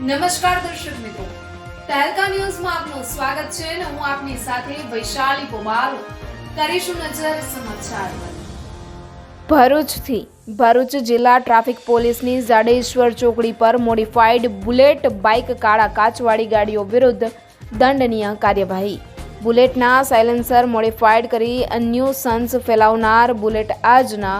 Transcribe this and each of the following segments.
નમસ્કાર દર્શક મિત્રો. તહેલકા ન્યૂઝમાં આપનું સ્વાગત છે અને હું આપની સાથે વૈશાલી કુમાર કરીશું નજર સમાચાર. ભરૂચથી ભરૂચ જિલ્લા ટ્રાફિક પોલીસની જાડેશ્વર ચોકડી પર મોડિફાઈડ બુલેટ, બાઇક, કાળા કાચવાળી ગાડીઓ વિરુદ્ધ દંડનીય કાર્યવાહી. બુલેટના સાયલેન્સર મોડિફાઈડ કરી અન્યુસન્સ ફેલાવનાર બુલેટ આજના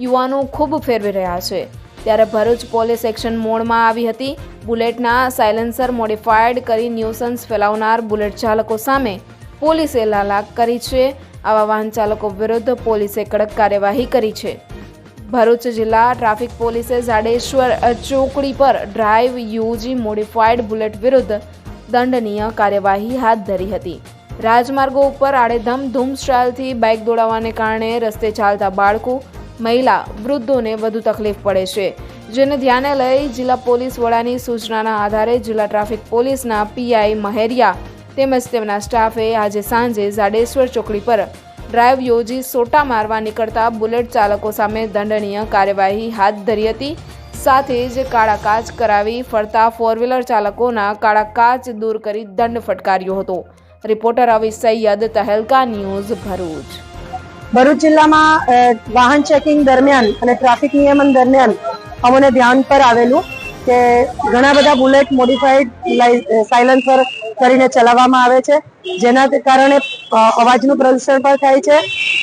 યુવાનો ખૂબ ફેરવી રહ્યા છે. ત્યારે ભરૂચ પોલીસ એક્શન મોડમાં આવી હતી. બુલેટના સાયલેન્સર મોડિફાઈડ કરી ન્યુસન્સ ફેલાવનાર બુલેટ ચાલકો સામે પોલીસે લાલાક કરી છે. આવા વાહન ચાલકો વિરુદ્ધ પોલીસે કડક કાર્યવાહી કરી છે. ભરૂચ જિલ્લા ટ્રાફિક પોલીસે જાડેશ્વર ચોકડી પર ડ્રાઈવ યુજી મોડિફાઈડ બુલેટ વિરુદ્ધ દંડનીય કાર્યવાહી હાથ ધરી હતી. રાજમાર્ગો ઉપર આડેધમ ધૂમ સ્ટાઇલથી બાઇક દોડાવવાને કારણે રસ્તે ચાલતા બાળકો મહિલા વૃદ્ધોને વધુ તકલીફ પડે છે. જેને ધ્યાને લઈ જિલ્લા પોલીસ વડાની સૂચનાના આધારે જિલ્લા ટ્રાફિક પોલીસના પીઆઈ મહેરિયા તેમજ તેમના સ્ટાફે આજે સાંજે જાડેશ્વર ચોકડી પર ડ્રાઈવ યોજી સોટા મારવા નીકળતા બુલેટ ચાલકો સામે દંડનીય કાર્યવાહી હાથ ધરી હતી. સાથે જ કાળા કાચ કરાવી ફરતા ફોર વ્હીલર ચાલકોના કાળા કાચ દૂર કરી દંડ ફટકાર્યો હતો. Reporter Avi Saiyed Tehelka news Bharuch. Bharuch જિલ્લામાં વાહન ચેકિંગ દરમિયાન અને ટ્રાફિક નિયમન દરમિયાન અમને ધ્યાન પર આવેલું કે ઘણા બધા બુલેટ મોડિફાઈડ સાયલન્સર કરીને ચલાવવામાં આવે છે, જેના કારણે અવાજનું પ્રદૂષણ પણ થાય છે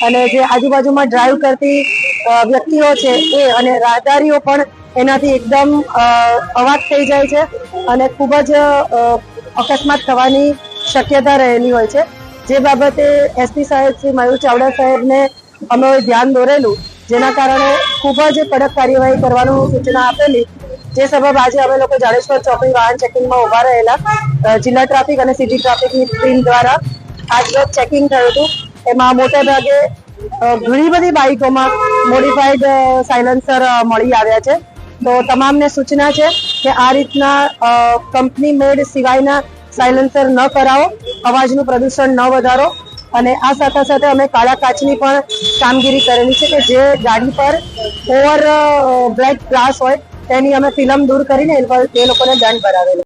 અને જે આજુબાજુમાં ડ્રાઈવ કરતી વ્યક્તિઓ છે એ અને રાહદારીઓ પણ એનાથી એકદમ અવાજ થઈ જાય છે અને ખૂબ જ અકસ્માત થવાની શક્યતા રહેલી હોય છે. જે બાબતે એસપી સાહેબ શ્રી મયુર ચાવડા સાહેબને અમે ધ્યાન દોરેલું, જેના કારણે ખૂબ જ કડક કાર્યવાહી કરવાનું સૂચના આપેલી. જે સબબ આજે અમે લોકો જાડેશ્વર ચોકડી વાહન ચેકિંગમાં ઊભા રહેલા જિલ્લા ટ્રાફિક અને સિટી ટ્રાફિકની ટીમ દ્વારા આજ ચેકિંગ થયું હતું. એમાં મોટે ભાગે ઘણી બધી બાઇકોમાં મોડિફાઈડ સાયલન્સર મળી આવ્યા છે. તો તમામને સૂચના છે કે આ રીતના કંપની મેડ સિવાયના સાયલન્સર ન કરાવો, અવાજનું પ્રદૂષણ ન વધારો અને આ સાથે સાથે અમે કાળા કાચની પણ કામગીરી કરેલી છે કે જે ગાડી પર ઓવર બ્લેક ગ્લાસ હોય તેની અમે ફિલ્મ દૂર કરીને એ લોકો- એ લોકોને દંડ ભરાવેલો.